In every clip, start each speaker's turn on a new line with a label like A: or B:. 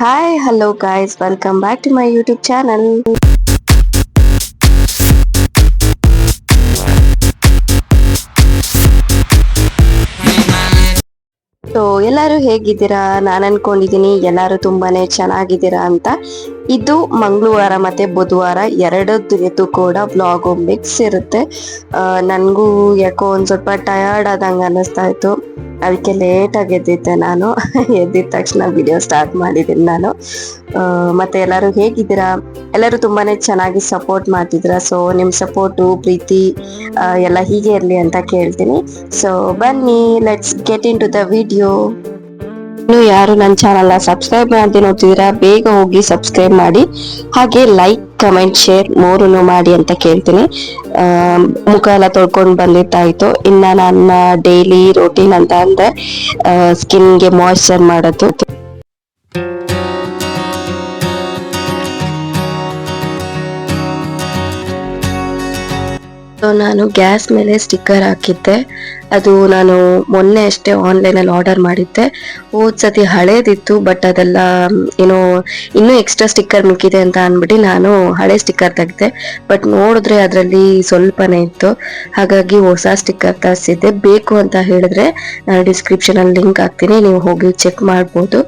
A: Hi, hello guys welcome back to my YouTube channel so ಎಲ್ಲರೂ ಹೇಗಿದ್ದೀರಾ? ನಾನು ಅನ್ಕೊಂಡಿದ್ದೀನಿ ಎಲ್ಲರೂ ತುಂಬಾನೇ ಚೆನ್ನಾಗಿದ್ದೀರಾ ಅಂತ. ಇದು ಮಂಗಳವಾರ ಮತ್ತು ಬುಧವಾರ ಎರಡದ್ದು ಕೂಡ ವ್ಲಾಗು ಮಿಕ್ಸ್ ಇರುತ್ತೆ ನನಗೂ ಯಾಕೋ ಒಂದು ಸ್ವಲ್ಪ ಟಯರ್ಡ್ ಆದಂಗೆ ಅನ್ನಿಸ್ತಾ ಇತ್ತು. ಅದಕ್ಕೆ ಲೇಟಾಗಿ ಎದ್ದಿದ್ದೆ ನಾನು. ಎದ್ದಿದ ತಕ್ಷಣ ವಿಡಿಯೋ ಸ್ಟಾರ್ಟ್ ಮಾಡಿದ್ದೀನಿ ನಾನು. ಮತ್ತೆ ಎಲ್ಲರೂ ಹೇಗಿದ್ದೀರಾ? ಎಲ್ಲರೂ ತುಂಬಾನೇ ಚೆನ್ನಾಗಿ ಸಪೋರ್ಟ್ ಮಾಡ್ತಿದ್ದೀರಾ? ಸೊ ನಿಮ್ಮ ಸಪೋರ್ಟು ಪ್ರೀತಿ ಎಲ್ಲ ಹೀಗೆ ಇರಲಿ ಅಂತ ಕೇಳ್ತೀನಿ. ಸೊ ಬನ್ನಿ let's get into the video ಇನ್ನು ಯಾರು ನನ್ನ ಚಾನಲ್ನ ಸಬ್ಸ್ಕ್ರೈಬ್ ಮಾಡದೆ ನೋಡ್ತಿದ್ದೀರಾ, ಬೇಗ ಹೋಗಿ ಸಬ್ಸ್ಕ್ರೈಬ್ ಮಾಡಿ. ಹಾಗೆ ಲೈಕ್ ಕಮೆಂಟ್ ಶೇರ್ ಮೂರನ್ನು ಮಾಡಿ ಅಂತ ಕೇಳ್ತೀನಿ. ಮುಖ ಎಲ್ಲ ತೊಳ್ಕೊಂಡು ಬಂದಿದ್ದಾಯ್ತು. ಇನ್ನು ನನ್ನ ಡೈಲಿ ರೋಟೀನ್ ಅಂತ ಅಂದರೆ ಸ್ಕಿನ್ಗೆ ಮಾಯಿಶ್ಚರ್ ಮಾಡೋದು. ನಾನು ಗ್ಯಾಸ್ ಮೇಲೆ ಸ್ಟಿಕ್ಕರ್ ಹಾಕಿದ್ದೆ. ಅದು ನಾನು ಮೊನ್ನೆ ಅಷ್ಟೇ ಆನ್ಲೈನ್ ಅಲ್ಲಿ ಆರ್ಡರ್ ಮಾಡಿದ್ದೆ. ಹೋದ್ ಸತಿ ಹಳೇದಿತ್ತು ಬಟ್ ಅದೆಲ್ಲ ಏನೋ ಇನ್ನೂ ಎಕ್ಸ್ಟ್ರಾ ಸ್ಟಿಕ್ಕರ್ ಮಿಕ್ಕಿದೆ ಅಂತ ಅಂದ್ಬಿಟ್ಟು ನಾನು ಹಳೆ ಸ್ಟಿಕ್ಕರ್ ತೆಗ್ದೆ. ಬಟ್ ನೋಡಿದ್ರೆ ಅದರಲ್ಲಿ ಸ್ವಲ್ಪನೇ ಇತ್ತು. ಹಾಗಾಗಿ ಹೊಸ ಸ್ಟಿಕ್ಕರ್ ತರಿಸಿದ್ದೆ. ಬೇಕು ಅಂತ ಹೇಳಿದ್ರೆ ನಾನು ಡಿಸ್ಕ್ರಿಪ್ಷನ್ ಅಲ್ಲಿ ಲಿಂಕ್ ಹಾಕ್ತೀನಿ. ನೀವು ಹೋಗಿ ಚೆಕ್ ಮಾಡ್ಬೋದು.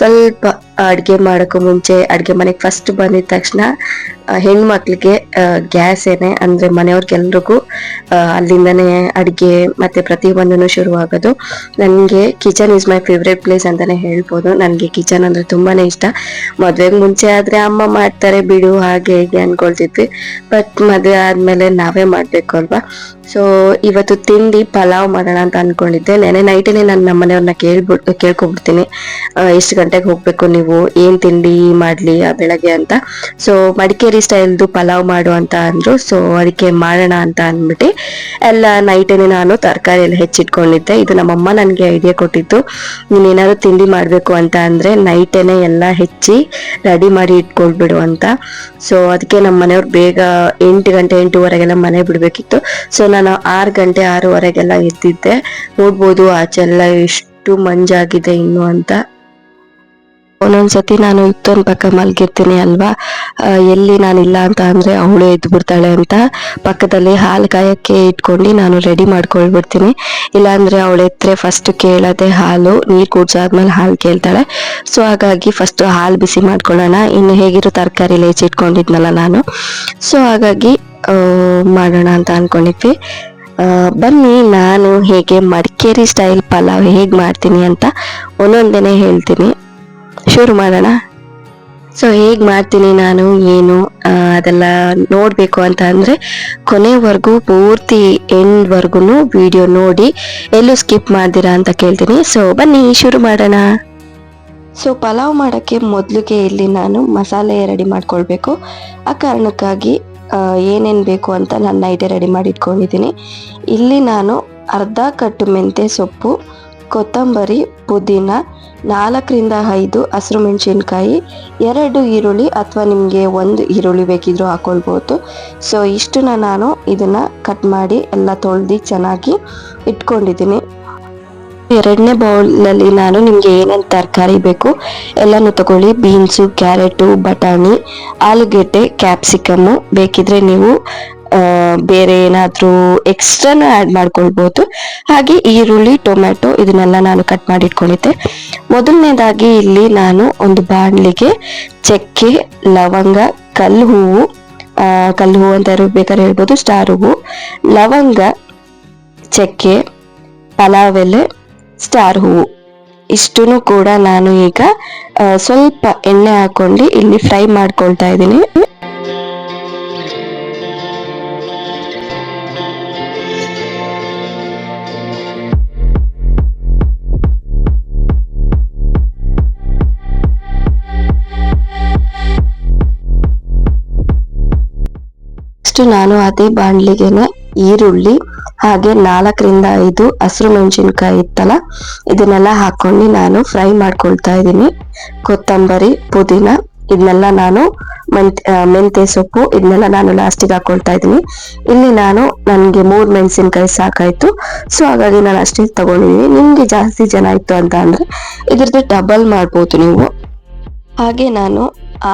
A: ಸ್ವಲ್ಪ ಅಡುಗೆ ಮಾಡೋಕ್ಕೂ ಮುಂಚೆ, ಅಡುಗೆ ಮನೆಗೆ ಫಸ್ಟ್ ಬಂದಿದ ತಕ್ಷಣ ಹೆಣ್ಮಕ್ಳಿಗೆ ಗ್ಯಾಸ್ ಏನೇ ಅಂದ್ರೆ ಮನೆಯವ್ರಿಗೆಲ್ರಿಗೂ ಅಲ್ಲಿಂದನೇ ಅಡುಗೆ ಮತ್ತೆ ಪ್ರತಿಯೊಂದನ್ನು ಶುರುವಾಗೋದು. ನನಗೆ kitchen is my favourite place ಅಂತಾನೆ ಹೇಳ್ಬೋದು. ನನಗೆ ಕಿಚನ್ ಅಂದ್ರೆ ತುಂಬಾನೇ ಇಷ್ಟ. ಮದುವೆಗೆ ಮುಂಚೆ ಆದ್ರೆ ಅಮ್ಮ ಮಾಡ್ತಾರೆ, ಬಿಡು ಹಾಗೆ ಹೀಗೆ ಅನ್ಕೊಳ್ತಿದ್ವಿ. ಬಟ್ ಮದುವೆ ಆದಮೇಲೆ ನಾವೇ ಮಾಡಬೇಕು ಅಲ್ವಾ? ಸೊ ಇವತ್ತು ತಿಂಡಿ ಪಲಾವ್ ಮಾಡೋಣ ಅಂತ ಅನ್ಕೊಂಡಿದ್ದೆ. ನೆನೆ ನೈಟಲ್ಲಿ ನಾನು ನಮ್ಮ ಮನೆಯವ್ರನ್ನ ಕೇಳ್ಬಿಟ್ಟು ಕೇಳ್ಕೊಬಿಡ್ತೀನಿ ಎಷ್ಟು ಗಂಟೆಗೆ ಹೋಗ್ಬೇಕು ನೀವು? ಏನ್ ತಿಂಡಿ ಮಾಡ್ಲಿ ಆ ಬೆಳಗ್ಗೆ ಅಂತ. ಸೊ ಮಡಿಕೇರಿ ಸ್ಟೈಲ್ದು ಪಲಾವ್ ಮಾಡು ಅಂತ ಅಂದರು. ಸೊ ಅದಕ್ಕೆ ಮಾಡೋಣ ಅಂತ ಅಂದ್ಬಿಟ್ಟು, ಎಲ್ಲ ನೈಟಲ್ಲಿ ನಾನು ತರಕಾರಿ ಎಲ್ಲ ಹೆಚ್ಚಿಟ್ಕೊಂಡಿದ್ದೆ. ಇದು ನಮ್ಮಮ್ಮ ನನಗೆ ಐಡಿಯಾ ಕೊಟ್ಟಿತ್ತು ನೀನೇನಾದ್ರು ತಿಂಡಿ ಮಾಡಬೇಕು ಅಂತ ಅಂದ್ರೆ ನೈಟೇನೆ ಎಲ್ಲ ಹೆಚ್ಚಿ ರೆಡಿ ಮಾಡಿ ಇಟ್ಕೊಳ್ಬಿಡು ಅಂತ. ಸೊ ಅದಕ್ಕೆ ನಮ್ಮ ಮನೆಯವ್ರು ಬೇಗ ಎಂಟು ಗಂಟೆ, ಎಂಟೂವರೆಗೆಲ್ಲ ಮನೆ ಬಿಡಬೇಕಿತ್ತು. ಸೊ ನಾನು ಆರು ಗಂಟೆ, ಆರೂವರೆಗೆಲ್ಲ ಎದ್ದಿದ್ದೆ. ನೋಡ್ಬೋದು ಆಚೆಲ್ಲ ಎಷ್ಟು ಮಂಜಾಗಿದೆ ಇನ್ನು ಅಂತ. ಒಂದೊಂದ್ಸತಿ ನಾನು ಇತ್ತೊಂದು ಪಕ್ಕ ಮಲಗಿರ್ತೀನಿ ಅಲ್ವಾ? ಎಲ್ಲಿ ಎಲ್ಲಿ ಇಲ್ಲ ಅಂತ ಅಂದ್ರೆ ಅವಳು ಎದ್ದು ಬಿಡ್ತಾಳೆ ಅಂತ ಪಕ್ಕದಲ್ಲಿ ಹಾಲು ಕಾಯಕ್ಕೆ ಇಟ್ಕೊಂಡು ನಾನು ರೆಡಿ ಮಾಡ್ಕೊಳ್ಬಿಡ್ತೀನಿ. ಇಲ್ಲಾಂದ್ರೆ ಅವಳು ಎತ್ತರೆ ಫಸ್ಟ್ ಕೇಳದೆ ಹಾಲು, ನೀರು ಕುಡ್ಸಾದ್ಮೇಲೆ ಹಾಲು ಕೇಳ್ತಾಳೆ. ಸೊ ಹಾಗಾಗಿ ಫಸ್ಟ್ ಹಾಲು ಬಿಸಿ ಮಾಡ್ಕೊಳ್ಳೋಣ. ಇನ್ನು ಹೇಗಿರೋ ತರಕಾರಿ ಇಟ್ಕೊಂಡಿದ್ನಲ್ಲ ನಾನು. ಸೊ ಹಾಗಾಗಿ ಮಾಡೋಣ ಅಂತ ಅನ್ಕೊಂಡಿದ್ವಿ. ಬನ್ನಿ, ನಾನು ಹೇಗೆ ಮಡಿಕೇರಿ ಸ್ಟೈಲ್ ಪಲಾವ್ ಹೇಗೆ ಮಾಡ್ತೀನಿ ಅಂತ ಒಂದೊಂದೇ ಹೇಳ್ತೀನಿ. ಶುರು ಮಾಡೋಣ? ಸೊ ಹೇಗೆ ಮಾಡ್ತೀನಿ ನಾನು, ಏನು ಅದೆಲ್ಲ ನೋಡಬೇಕು ಅಂತ ಅಂದರೆ, ಕೊನೆವರೆಗೂ, ಪೂರ್ತಿ ಎಂಡ್ವರೆಗೂ ವಿಡಿಯೋ ನೋಡಿ, ಎಲ್ಲೂ ಸ್ಕಿಪ್ ಮಾಡ್ದಿರಾ ಅಂತ ಕೇಳ್ತೀನಿ. ಸೊ ಬನ್ನಿ, ಶುರು ಮಾಡೋಣ. ಸೊ ಪಲಾವ್ ಮಾಡೋಕ್ಕೆ ಮೊದಲಿಗೆ ಇಲ್ಲಿ ನಾನು ಮಸಾಲೆ ರೆಡಿ ಮಾಡ್ಕೊಳ್ಬೇಕು. ಆ ಕಾರಣಕ್ಕಾಗಿ ಏನೇನು ಬೇಕು ಅಂತ ನನ್ನ ಐತೆ ರೆಡಿ ಮಾಡಿ ಇಟ್ಕೊಂಡಿದ್ದೀನಿ. ಇಲ್ಲಿ ನಾನು ಅರ್ಧ ಕಟ್ಟು ಮೆಂತ್ಯ ಸೊಪ್ಪು ಕೊತ್ತಂಬರಿ, ಪುದೀನ, ನಾಲ್ಕರಿಂದ ಐದು ಹಸಿರು ಮೆಣಸಿನ್ಕಾಯಿ ಎರಡು ಈರುಳ್ಳಿ ಅಥವಾ ನಿಮಗೆ ಒಂದು ಈರುಳ್ಳಿ ಬೇಕಿದ್ರೂ ಹಾಕೊಳ್ಬೋದು. ಸೊ ಇಷ್ಟನ್ನ ನಾನು ಇದನ್ನು ಕಟ್ ಮಾಡಿ ಎಲ್ಲ ತೊಳೆದು ಚೆನ್ನಾಗಿ ಇಟ್ಕೊಂಡಿದ್ದೀನಿ. ಎರಡನೇ ಬೌಲಲ್ಲಿ ನಾನು ನಿಮಗೆ ಏನೇನು ತರಕಾರಿ ಬೇಕು ಎಲ್ಲನೂ ತಗೊಳ್ಳಿ. ಬೀನ್ಸು, ಕ್ಯಾರೆಟು, ಬಟಾಣಿ, ಆಲೂಗೆಡ್ಡೆ, ಕ್ಯಾಪ್ಸಿಕಮ್ಮು ಬೇಕಿದ್ರೆ ನೀವು ಬೇರೆ ಏನಾದರೂ ಎಕ್ಸ್ಟ್ರಾನು ಆ್ಯಡ್ ಮಾಡ್ಕೊಳ್ಬೋದು. ಹಾಗೆ ಈರುಳ್ಳಿ, ಟೊಮ್ಯಾಟೊ ಇದನ್ನೆಲ್ಲ ನಾನು ಕಟ್ ಮಾಡಿ ಇಟ್ಕೊಂಡಿದ್ದೆ ಮೊದಲನೇದಾಗಿ ಇಲ್ಲಿ ನಾನು ಒಂದು ಬಾಣಲಿಗೆ ಚಕ್ಕೆ, ಲವಂಗ, ಕಲ್ಲು ಹೂವು ಕಲ್ಲು ಹೂವು ಅಂತ ಬೇಕಾದ್ರೆ ಹೇಳ್ಬೋದು, ಸ್ಟಾರ್ ಹೂವು, ಲವಂಗ, ಚಕ್ಕೆ ಪಲಾವ್ ಎಲೆ ಸ್ಟಾರ್ ಹೂವು. ಇಷ್ಟನ್ನು ಕೂಡ ನಾನು ಈಗ ಸ್ವಲ್ಪ ಎಣ್ಣೆ ಹಾಕೊಂಡು ಇಲ್ಲಿ ಫ್ರೈ ಮಾಡ್ಕೊಳ್ತಾ ಇದ್ದೀನಿ. ನೆಕ್ಸ್ಟ್ ನಾನು ಅದೇ ಬಾಣ್ಲಿಗೆನೆ ಈರುಳ್ಳಿ, ಹಾಗೆ ನಾಲ್ಕರಿಂದ ಐದು ಹಸಿರು ಮೆಣಸಿನ್ಕಾಯಿ ಇತ್ತಲ್ಲ, ಇದನ್ನೆಲ್ಲ ಹಾಕೊಂಡು ನಾನು ಫ್ರೈ ಮಾಡ್ಕೊಳ್ತಾ ಇದ್ದೀನಿ. ಕೊತ್ತಂಬರಿ, ಪುದೀನ, ಇದನ್ನೆಲ್ಲ ನಾನು ಮೆಂತ್ ಮೆಂತ್ಯ ಸೊಪ್ಪು, ಇದನ್ನೆಲ್ಲ ನಾನು ಲಾಸ್ಟಿಗೆ ಹಾಕೊಳ್ತಾ ಇದ್ದೀನಿ. ಇಲ್ಲಿ ನಾನು ನನಗೆ ಮೂರು ಮೆಣಸಿನ್ಕಾಯಿ ಸಾಕಾಯ್ತು. ಸೊ ಹಾಗಾಗಿ ನಾನು ಅಷ್ಟೇ ತಗೊಂಡಿದ್ದೀನಿ. ನಿಮಗೆ ಜಾಸ್ತಿ ಜನ ಇತ್ತು ಅಂತ ಅಂದ್ರೆ ಇದ್ರದ್ದು ಡಬಲ್ ಮಾಡ್ಬೋದು ನೀವು. ಹಾಗೆ ನಾನು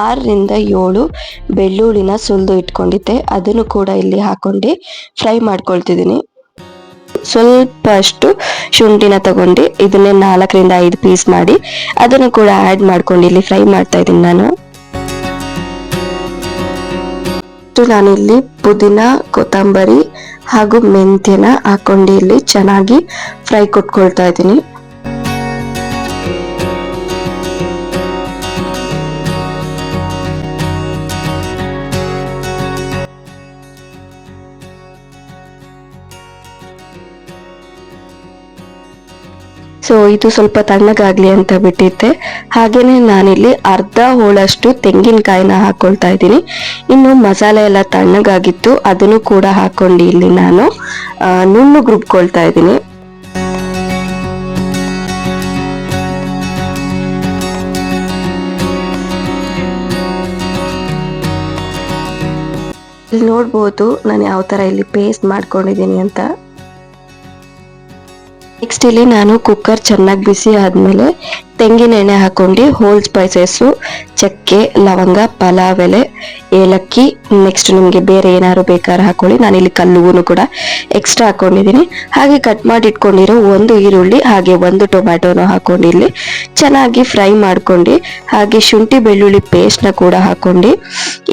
A: ಆರರಿಂದ ಏಳು ಬೆಳ್ಳುಳ್ಳಿನ ಸುಲಿದು ಇಟ್ಕೊಂಡಿದ್ದೆ. ಅದನ್ನು ಕೂಡ ಇಲ್ಲಿ ಹಾಕೊಂಡು ಫ್ರೈ ಮಾಡ್ಕೊಳ್ತಿದ್ದೀನಿ. ಸ್ವಲ್ಪ ಅಷ್ಟು ಶುಂಠಿನ ತಗೊಂಡು. ಇದನ್ನೇ ನಾಲ್ಕರಿಂದ ಐದು ಪೀಸ್ ಮಾಡಿ ಅದನ್ನು ಕೂಡ ಆ್ಯಡ್ ಮಾಡ್ಕೊಂಡು ಇಲ್ಲಿ ಫ್ರೈ ಮಾಡ್ತಾ ಇದ್ದೀನಿ ನಾನು ಇಲ್ಲಿ ಪುದೀನ, ಕೊತ್ತಂಬರಿ ಹಾಗೂ ಮೆಂತ್ಯನ ಹಾಕೊಂಡು. ಇಲ್ಲಿ ಚೆನ್ನಾಗಿ ಫ್ರೈ ಕೊಟ್ಕೊಳ್ತಾ ಇದ್ದೀನಿ. ಇದು ಸ್ವಲ್ಪ ತಣ್ಣಗಾಗ್ಲಿ ಅಂತ ಬಿಟ್ಟಿದ್ದೆ. ಹಾಗೇನೆ ನಾನಿಲ್ಲಿ ಅರ್ಧ ಹೋಳಷ್ಟು ತೆಂಗಿನಕಾಯಿನ ಹಾಕೊಳ್ತಾ ಇದ್ದೀನಿ. ಇನ್ನು ಮಸಾಲೆ ಎಲ್ಲ ತಣ್ಣಗಾಗಿತ್ತು, ಅದನ್ನು ಕೂಡ ಹಾಕೊಂಡು ಇಲ್ಲಿ ನಾನು ನುಣ್ಣು ರುಬ್ಕೊಳ್ತಾ ಇದ್ದೀನಿ. ಇಲ್ಲಿ ನೋಡ್ಬೋದು ನಾನು ಯಾವ ಥರ ಇಲ್ಲಿ ಪೇಸ್ಟ್ ಮಾಡ್ಕೊಂಡಿದ್ದೀನಿ ಅಂತ. ನೆಕ್ಸ್ಟ್ ಇಲ್ಲಿ ನಾನು ಕುಕ್ಕರ್ ಚೆನ್ನಾಗಿ ಬಿಸಿ ಆದ್ಮೇಲೆ ತೆಂಗಿನ ಎಣ್ಣೆ ಹಾಕೊಂಡು ಹೋಲ್ ಸ್ಪೈಸಸ್ಸು ಚಕ್ಕೆ, ಲವಂಗ ಪಲಾವ್ ಎಲೆ ಏಲಕ್ಕಿ ನೆಕ್ಸ್ಟ್ ನಿಮಗೆ ಬೇರೆ ಏನಾದ್ರು ಬೇಕಾದ್ರೆ ಹಾಕೊಳ್ಳಿ. ಇಲ್ಲಿ ಕಲ್ಲುಗೂ ಕೂಡ ಎಕ್ಸ್ಟ್ರಾ ಹಾಕೊಂಡಿದ್ದೀನಿ. ಹಾಗೆ ಕಟ್ ಮಾಡಿ ಇಟ್ಕೊಂಡಿರೋ ಒಂದು ಈರುಳ್ಳಿ, ಹಾಗೆ ಒಂದು ಟೊಮ್ಯಾಟೊನ ಹಾಕೊಂಡು ಇಲ್ಲಿ ಚೆನ್ನಾಗಿ ಫ್ರೈ ಮಾಡ್ಕೊಂಡು, ಹಾಗೆ ಶುಂಠಿ ಬೆಳ್ಳುಳ್ಳಿ ಪೇಸ್ಟ್ನ ಕೂಡ ಹಾಕೊಂಡು,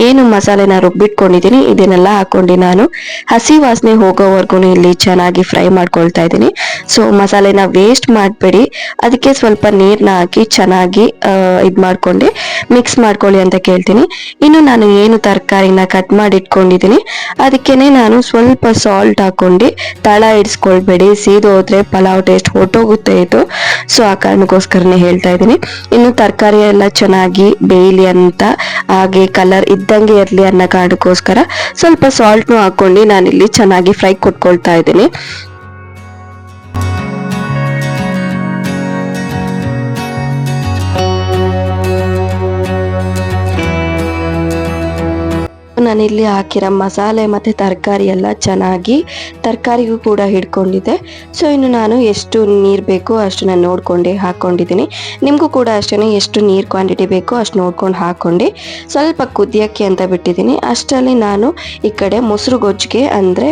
A: ಏನು ಮಸಾಲೆನ ರುಬ್ಬಿಟ್ಕೊಂಡಿದ್ದೀನಿ, ಇದನ್ನೆಲ್ಲ ಹಾಕೊಂಡು ನಾನು ಹಸಿ ವಾಸನೆ ಹೋಗೋವರೆಗೂ ಇಲ್ಲಿ ಚೆನ್ನಾಗಿ ಫ್ರೈ ಮಾಡ್ಕೊಳ್ತಾ ಇದ್ದೀನಿ. ಸೊ ಮಸಾಲೆನ ವೇಸ್ಟ್ ಮಾಡಬೇಡಿ. ಅದಕ್ಕೆ ಸ್ವಲ್ಪ ನೀರನ್ನ ಹಾಕಿ ಚೆನ್ನಾಗಿ ಇದು ಮಾಡ್ಕೊಂಡು ಮಿಕ್ಸ್ ಮಾಡ್ಕೊಳ್ಳಿ ಅಂತ ಕೇಳ್ತೀನಿ. ಇನ್ನು ನಾನು ಏನು ತರಕಾರಿನ ಕಟ್ ಮಾಡಿ ಇಟ್ಕೊಂಡಿದ್ದೀನಿ ಅದಕ್ಕೇನೆ ನಾನು ಸ್ವಲ್ಪ ಸಾಲ್ಟ್ ಹಾಕೊಂಡು ತಳ ಇಡಿಸ್ಕೊಳ್ಬೇಡಿ. ಸೀದು ಹೋದ್ರೆ ಪಲಾವ್ ಟೇಸ್ಟ್ ಹೊಟ್ಟೋಗುತ್ತೆ ಇದು. ಸೊ ಆ ಕಾರಣಕ್ಕೋಸ್ಕರನೇ ಹೇಳ್ತಾ ಇದ್ದೀನಿ. ಇನ್ನು ತರಕಾರಿ ಎಲ್ಲ ಚೆನ್ನಾಗಿ ಬೇಯಲಿ ಅಂತ, ಹಾಗೆ ಕಲರ್ ಇದ್ದಂಗೆ ಇರಲಿ ಅನ್ನೋ ಕಾರಣಕ್ಕೋಸ್ಕರ ಸ್ವಲ್ಪ ಸಾಲ್ಟ್ನು ಹಾಕೊಂಡು ನಾನಿಲ್ಲಿ ಚೆನ್ನಾಗಿ ಫ್ರೈ ಕೊಟ್ಕೊಳ್ತಾ ಇದ್ದೀನಿ. ನಾನಿಲ್ಲಿ ಹಾಕಿರೋ ಮಸಾಲೆ ಮತ್ತು ತರಕಾರಿ ಎಲ್ಲ ಚೆನ್ನಾಗಿ ತರಕಾರಿಗೂ ಕೂಡ ಹಿಡ್ಕೊಂಡಿದೆ ಸೊ ಇನ್ನು ನಾನು ಎಷ್ಟು ನೀರು ಬೇಕೋ ಅಷ್ಟು ನಾನು ನೋಡ್ಕೊಂಡು ಹಾಕ್ಕೊಂಡಿದ್ದೀನಿ ನಿಮಗೂ ಕೂಡ ಅಷ್ಟೇ ಎಷ್ಟು ನೀರು ಕ್ವಾಂಟಿಟಿ ಬೇಕೋ ಅಷ್ಟು ನೋಡ್ಕೊಂಡು ಹಾಕ್ಕೊಂಡು ಸ್ವಲ್ಪ ಕುದಿಯೋಕ್ಕೆ ಅಂತ ಬಿಟ್ಟಿದ್ದೀನಿ. ಅಷ್ಟರಲ್ಲಿ ನಾನು ಈ ಕಡೆ ಮೊಸರು ಗೊಜ್ಜಿಗೆ ಅಂದರೆ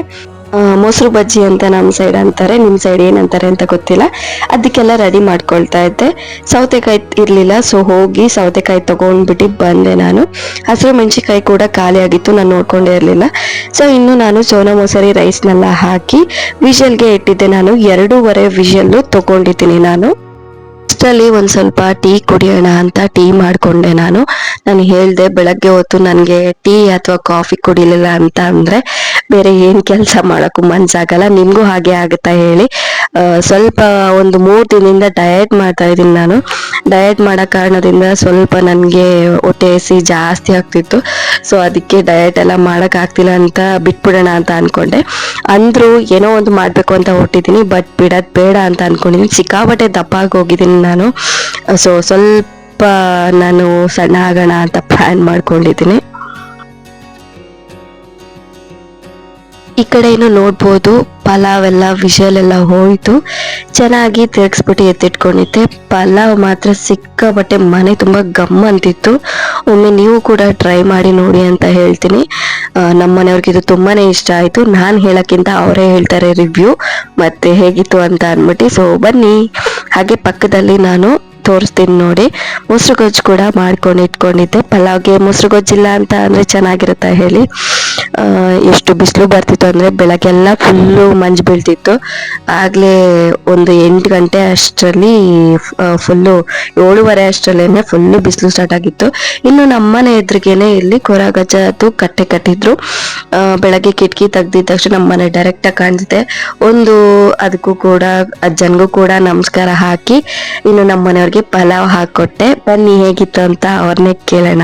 A: ಮೊಸರು ಬಜ್ಜಿ ಅಂತ ನಮ್ಮ ಸೈಡ್ ಅಂತಾರೆ. ನಿಮ್ಮ ಸೈಡ್ ಏನಂತಾರೆ ಅಂತ ಗೊತ್ತಿಲ್ಲ. ಅದಕ್ಕೆಲ್ಲ ರೆಡಿ ಮಾಡ್ಕೊಳ್ತಾ ಇದ್ದೆ. ಸೌತೆಕಾಯಿ ಇರಲಿಲ್ಲ ಸೊ ಹೋಗಿ ಸೌತೆಕಾಯಿ ತೊಗೊಂಡ್ಬಿಟ್ಟು ಬಂದೆ ನಾನು. ಹಸಿರು ಮೆಣಸಿಕಾಯಿ ಕೂಡ ಖಾಲಿ ಆಗಿತ್ತು, ನಾನು ನೋಡ್ಕೊಂಡೇ ಇರಲಿಲ್ಲ. ಸೊ ಇನ್ನು ನಾನು ಸೋನಾ ಮೊಸರಿ ರೈಸ್ನೆಲ್ಲ ಹಾಕಿ ವಿಷಲ್ಗೆ ಇಟ್ಟಿದ್ದೆ ನಾನು. ಎರಡೂವರೆ ವಿಷಲ್ಲು ತೊಗೊಂಡಿದ್ದೀನಿ ನಾನು. ಅಷ್ಟರಲ್ಲಿ ಒಂದು ಸ್ವಲ್ಪ ಟೀ ಕುಡಿಯೋಣ ಅಂತ ಟೀ ಮಾಡಿಕೊಂಡೆ ನಾನು. ನಾನು ಹೇಳಿದೆ, ಬೆಳಗ್ಗೆ ಹೊತ್ತು ನನಗೆ ಟೀ ಅಥವಾ ಕಾಫಿ ಕುಡಿಲಿಲ್ಲ ಅಂತ ಅಂದರೆ ಬೇರೆ ಏನ್ ಕೆಲಸ ಮಾಡೋಕ್ಕೂ ಮನ್ಸಾಗಲ್ಲ. ನಿಮ್ಗೂ ಹಾಗೆ ಆಗುತ್ತಾ ಹೇಳಿ. ಸ್ವಲ್ಪ ಒಂದು ಮೂರು ದಿನದಿಂದ ಡಯಟ್ ಮಾಡ್ತಾ ಇದ್ದೀನಿ ನಾನು. ಡಯಟ್ ಮಾಡೋ ಕಾರಣದಿಂದ ಸ್ವಲ್ಪ ನನಗೆ ಹೊಟ್ಟೆ ಹಸಿ ಜಾಸ್ತಿ ಆಗ್ತಿತ್ತು. ಸೊ ಅದಕ್ಕೆ ಡಯಟ್ ಎಲ್ಲ ಮಾಡೋಕ್ಕಾಗ್ತಿಲ್ಲ ಅಂತ ಬಿಟ್ಬಿಡೋಣ ಅಂತ ಅನ್ಕೊಂಡೆ. ಅಂದ್ರು ಏನೋ ಒಂದು ಮಾಡಬೇಕು ಅಂತ ಹೊಟ್ಟಿದ್ದೀನಿ ಬಟ್ ಬಿಡೋದು ಬೇಡ ಅಂತ ಅನ್ಕೊಂಡಿದ್ದೀನಿ. ಸಿಕ್ಕಾಪಟ್ಟೆ ದಪ್ಪಾಗಿ ಹೋಗಿದ್ದೀನಿ ನಾನು. ಸೊ ಸ್ವಲ್ಪ ನಾನು ಸಣ್ಣ ಆಗೋಣ ಅಂತ ಪ್ಲ್ಯಾನ್ ಮಾಡ್ಕೊಂಡಿದ್ದೀನಿ. ಈ ಕಡೆ ನೋಡ್ಬೋದು, ಪಲಾವ್ ಎಲ್ಲ ವಿಷಲ್ ಎಲ್ಲ ಹೋಯಿತು. ಚೆನ್ನಾಗಿ ತಿರುಗಿಸ್ಬಿಟ್ಟು ಎತ್ತಿಟ್ಕೊಂಡಿದ್ದೆ. ಪಲಾವ್ ಮಾತ್ರ ಸಿಕ್ಕಾಬಟ್ಟೆ ಮನೆ ತುಂಬ ಗಮ್ ಅಂತಿತ್ತು. ಒಮ್ಮೆ ನೀವು ಕೂಡ ಟ್ರೈ ಮಾಡಿ ನೋಡಿ ಅಂತ ಹೇಳ್ತೀನಿ. ನಮ್ಮ ಮನೆಯವ್ರಿಗೆ ಇದು ತುಂಬಾ ಇಷ್ಟ ಆಯಿತು. ನಾನು ಹೇಳೋಕ್ಕಿಂತ ಅವರೇ ಹೇಳ್ತಾರೆ ರಿವ್ಯೂ ಮತ್ತೆ ಹೇಗಿತ್ತು ಅಂತ ಅಂದ್ಬಿಟ್ಟು ಸೊ ಬನ್ನಿ. ಹಾಗೆ ಪಕ್ಕದಲ್ಲಿ ನಾನು ತೋರಿಸ್ತೀನಿ ನೋಡಿ. ಮೊಸರು ಗೊಜ್ಜು ಕೂಡ ಮಾಡ್ಕೊಂಡು ಇಟ್ಕೊಂಡಿದ್ದೆ. ಪಲಾವ್ಗೆ ಮೊಸರು ಗೊಜ್ಜಿಲ್ಲ ಅಂತ ಅಂದರೆ ಚೆನ್ನಾಗಿರುತ್ತಾ ಹೇಳಿ. ಎಷ್ಟು ಬಿಸಿಲು ಬರ್ತಿತ್ತು ಅಂದರೆ ಬೆಳಗ್ಗೆಲ್ಲ ಫುಲ್ಲು ಮಂಜು ಬೀಳ್ತಿತ್ತು. ಆಗಲೇ ಒಂದು ಎಂಟು ಗಂಟೆ ಅಷ್ಟರಲ್ಲಿ ಫುಲ್ಲು ಏಳುವರೆ ಅಷ್ಟರಲ್ಲೇ ಫುಲ್ಲು ಬಿಸಿಲು ಸ್ಟಾರ್ಟ್ ಆಗಿತ್ತು. ಇನ್ನು ನಮ್ಮನೆ ಎದುರಿಗೆನೆ ಇಲ್ಲಿ ಕೊರಗಜ್ಜದು ಕಟ್ಟೆ ಕಟ್ಟಿದ್ರು. ಬೆಳಗ್ಗೆ ಕಿಟಕಿ ತೆಗ್ದಿದ ತಕ್ಷಣ ನಮ್ಮನೆ ಡೈರೆಕ್ಟಾಗಿ ಕಾಣಿಸುತ್ತೆ ಒಂದು ಅದಕ್ಕೂ ಕೂಡ, ಅಜ್ಜನ್ಗೂ ಕೂಡ ನಮಸ್ಕಾರ ಹಾಕಿ, ಇನ್ನು ನಮ್ಮ ಮನೆಯವ್ರಿಗೆ ಪಲಾವ್ ಹಾಕೊಟ್ಟೆ. ಬನ್ನಿ ಹೇಗಿತ್ತು ಅಂತ ಅವ್ರನ್ನೇ ಕೇಳೋಣ.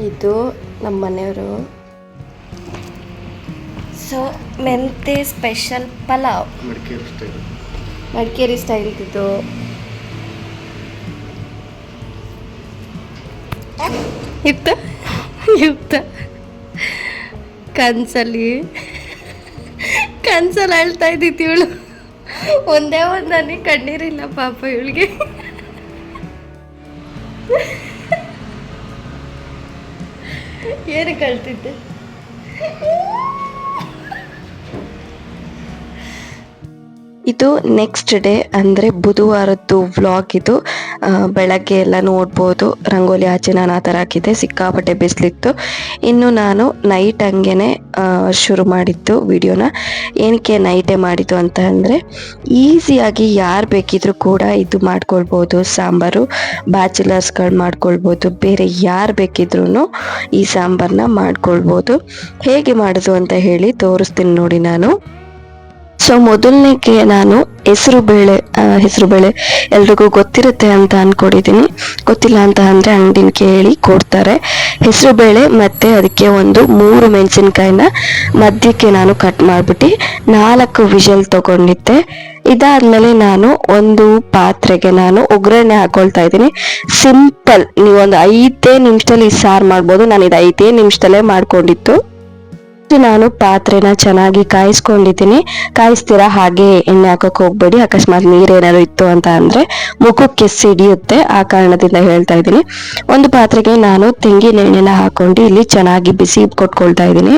A: ಇದು ನಮ್ಮ ಮನೆಯವರು. ಸೊ ಮೆಂತೆ special pulao.
B: Madikeri style
A: Madikeri style ಇದು ಇತ್ತ? ಇತ್ತ. ಕನ್ಸಲ್ಲಿ. ಕನ್ಸಲ್ಲಿ ಅಳ್ತಾ ಇದ್ದಿತ್ತು ಇವಳು. ಒಂದೇ ಒಂದು ನನಗೆ ಕಣ್ಣೀರಿಲ್ಲ ಪಾಪ ಇವಳಿಗೆ. ಏನಕ್ಕೆ ಅಳ್ತಿದ್ದೆ ಇದು ನೆಕ್ಸ್ಟ್ ಡೇ ಅಂದರೆ ಬುಧವಾರದ್ದು ವ್ಲಾಗ್ ಇದು. ಬೆಳಗ್ಗೆ ಎಲ್ಲ ನೋಡ್ಬೋದು. ರಂಗೋಲಿ ಆಚೆ ನಾನು ಆ ಥರ ಹಾಕಿದ್ದೆ. ಸಿಕ್ಕಾಪಟ್ಟೆ ಬಿಸಿಲಿತ್ತು. ಇನ್ನು ನಾನು ನೈಟ್ ಹಂಗೆನೆ ಶುರು ಮಾಡಿದ್ದು ವಿಡಿಯೋನ ಏನಕ್ಕೆ ನೈಟೇ ಮಾಡಿದ್ದು ಅಂತ ಅಂದರೆ ಈಸಿಯಾಗಿ ಯಾರು ಬೇಕಿದ್ರೂ ಕೂಡ ಇದು ಮಾಡ್ಕೊಳ್ಬೋದು. ಸಾಂಬಾರು ಬ್ಯಾಚುಲರ್ಸ್ಗಳು ಮಾಡ್ಕೊಳ್ಬೋದು. ಬೇರೆ ಯಾರು ಬೇಕಿದ್ರೂ ಈ ಸಾಂಬಾರನ್ನ ಮಾಡ್ಕೊಳ್ಬೋದು. ಹೇಗೆ ಮಾಡೋದು ಅಂತ ಹೇಳಿ ತೋರಿಸ್ತೀನಿ ನೋಡಿ ನಾನು. ಸೊ ಮೊದಲನೇಗೆ ನಾನು ಹೆಸರು ಬೇಳೆ ಹೆಸರು ಬೇಳೆ ಎಲ್ರಿಗೂ ಗೊತ್ತಿರುತ್ತೆ ಅಂತ ಅನ್ಕೊಂಡಿದ್ದೀನಿ. ಗೊತ್ತಿಲ್ಲ ಅಂತ ಅಂದರೆ ಅಂಗಡಿನ ಕೇಳಿ ಕೊಡ್ತಾರೆ. ಹೆಸರು ಬೇಳೆ ಮತ್ತು ಅದಕ್ಕೆ ಒಂದು ಮೂರು ಮೆಣಸಿನ್ಕಾಯಿನ ಮಧ್ಯಕ್ಕೆ ನಾನು ಕಟ್ ಮಾಡಿಬಿಟ್ಟು ನಾಲ್ಕು ವಿಷಲ್ ತೊಗೊಂಡಿದ್ದೆ. ಇದಾದಮೇಲೆ ನಾನು ಒಂದು ಪಾತ್ರೆಗೆ ನಾನು ಒಗ್ಗರಣೆ ಹಾಕೊಳ್ತಾ ಇದ್ದೀನಿ. ಸಿಂಪಲ್ ನೀವೊಂದು ಐದೇ ನಿಮಿಷದಲ್ಲಿ ಈ ಸಾರು ಮಾಡ್ಬೋದು. ನಾನು ಇದು ಐದೇ ನಿಮಿಷದಲ್ಲೇ ಮಾಡ್ಕೊಂಡಿತ್ತು ಫಸ್ಟ್ ನಾನು ಪಾತ್ರೆನ ಚೆನ್ನಾಗಿ ಕಾಯಿಸ್ಕೊಂಡಿದ್ದೀನಿ. ಕಾಯಿಸ್ತೀರಾ ಹಾಗೆ? ಎಣ್ಣೆ ಹಾಕೋಕೆ ಹೋಗ್ಬೇಡಿ. ಅಕಸ್ಮಾತ್ ನೀರೇನಾದ್ರು ಇತ್ತು ಅಂತ ಅಂದ್ರೆ ಮುಖಕ್ಕೆ ಸಿಡಿಯುತ್ತೆ. ಆ ಕಾರಣದಿಂದ ಹೇಳ್ತಾ ಇದ್ದೀನಿ. ಒಂದು ಪಾತ್ರೆಗೆ ನಾನು ತೆಂಗಿನ ಎಣ್ಣೆನ ಹಾಕೊಂಡು ಇಲ್ಲಿ ಚೆನ್ನಾಗಿ ಬಿಸಿ ಕೊಟ್ಕೊಳ್ತಾ ಇದ್ದೀನಿ.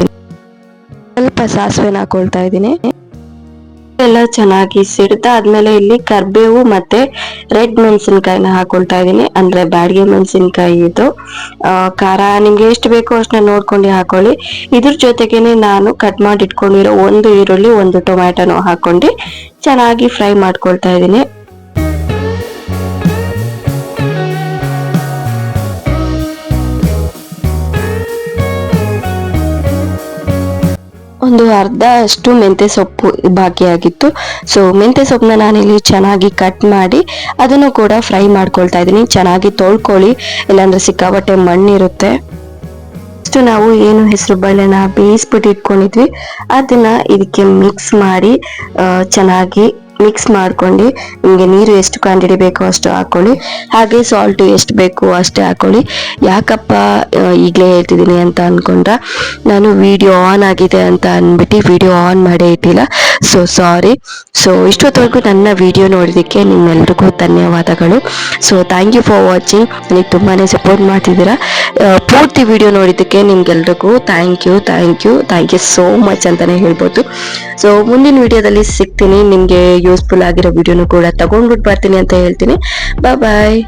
A: ಸ್ವಲ್ಪ ಸಾಸಿವೆನ ಹಾಕೊಳ್ತಾ ಇದ್ದೀನಿ. ಎಲ್ಲ ಚೆನ್ನಾಗಿ ಸಿಡ್ದಾದ್ಮೇಲೆ ಇಲ್ಲಿ ಕರ್ಬೇವು ಮತ್ತೆ ರೆಡ್ ಮೆಣಸಿನ್ಕಾಯಿನ ಹಾಕೊಳ್ತಾ ಇದ್ದೀನಿ. ಅಂದ್ರೆ ಬ್ಯಾಡ್ಗೆ ಮೆಣಸಿನ್ಕಾಯಿ ಇದು. ಖಾರ ನಿಮ್ಗೆ ಎಷ್ಟು ಬೇಕೋ ಅಷ್ಟನ್ನ ನೋಡ್ಕೊಂಡು ಹಾಕೊಳ್ಳಿ. ಇದ್ರ ಜೊತೆಗೇನೆ ನಾನು ಕಟ್ ಮಾಡಿ ಇಟ್ಕೊಂಡಿರೋ ಒಂದು ಈರುಳ್ಳಿ, ಒಂದು ಟೊಮ್ಯಾಟೊನು ಹಾಕೊಂಡು ಚೆನ್ನಾಗಿ ಫ್ರೈ ಮಾಡ್ಕೊಳ್ತಾ ಇದ್ದೀನಿ. ಒಂದು ಅರ್ಧ ಅಷ್ಟು ಮೆಂತ್ಯ ಸೊಪ್ಪು ಬಾಕಿ ಆಗಿತ್ತು ಸೊ ಮೆಂತ್ಯ ಸೊಪ್ಪನ್ನ ನಾನಿಲ್ಲಿ ಚೆನ್ನಾಗಿ ಕಟ್ ಮಾಡಿ ಅದನ್ನು ಕೂಡ ಫ್ರೈ ಮಾಡ್ಕೊಳ್ತಾ ಇದ್ದೀನಿ. ಚೆನ್ನಾಗಿ ತೊಳ್ಕೊಳ್ಳಿ, ಇಲ್ಲಾಂದ್ರೆ ಸಿಕ್ಕಾಪಟ್ಟೆ ಮಣ್ಣಿರುತ್ತೆ. ಇಷ್ಟು ನಾವು ಏನು ಹೆಸರು ಬೇಳೆನ ಬೇಯಿಸ್ಬಿಟ್ಟು ಇಟ್ಕೊಂಡಿದ್ವಿ. ಅದನ್ನ ಇದಕ್ಕೆ ಮಿಕ್ಸ್ ಮಾಡಿ ಚೆನ್ನಾಗಿ ಮಿಕ್ಸ್ ಮಾಡ್ಕೊಂಡು ನಿಮಗೆ ನೀರು ಎಷ್ಟು ಕ್ವಾಂಟಿಟಿ ಬೇಕೋ ಅಷ್ಟು ಹಾಕೊಳ್ಳಿ. ಹಾಗೆ ಸಾಲ್ಟ್ ಎಷ್ಟು ಬೇಕು ಅಷ್ಟೇ ಹಾಕೊಳ್ಳಿ. ಯಾಕಪ್ಪ ಈಗಲೇ ಹೇಳ್ತಿದ್ದೀನಿ ಅಂತ ಅಂದ್ಕೊಂಡ್ರೆ ನಾನು ವಿಡಿಯೋ ಆನ್ ಆಗಿದೆ ಅಂತ ಅಂದ್ಬಿಟ್ಟು ವಿಡಿಯೋ ಆನ್ ಮಾಡೇ ಇಟ್ಟಿಲ್ಲ ಸೊ ಸಾರಿ ಸೊ ಇಷ್ಟೊತ್ತವರೆಗೂ ನನ್ನ ವಿಡಿಯೋ ನೋಡಿದ್ದಕ್ಕೆ ನಿಮ್ಮೆಲ್ರಿಗೂ ಧನ್ಯವಾದಗಳು. So thank you for watching ನನಗೆ ತುಂಬಾ ಸಪೋರ್ಟ್ ಮಾಡ್ತಿದ್ದೀರಾ. ಪೂರ್ತಿ ವಿಡಿಯೋ ನೋಡಿದ್ದಕ್ಕೆ ನಿಮ್ಗೆಲ್ರಿಗೂ thank you thank you thank you so much ಅಂತಲೇ ಹೇಳ್ಬೋದು. ಸೊ ಮುಂದಿನ ವಿಡಿಯೋದಲ್ಲಿ ಸಿಗ್ತೀನಿ. ನಿಮಗೆ ಯೂಸ್ಫುಲ್ ಆಗಿರೋ ವಿಡಿಯೋನು ಕೂಡ ತಗೊಂಡ್ಬಿಟ್ಟು ಬರ್ತೀನಿ ಅಂತ ಹೇಳ್ತೀನಿ. ಬಾಯ್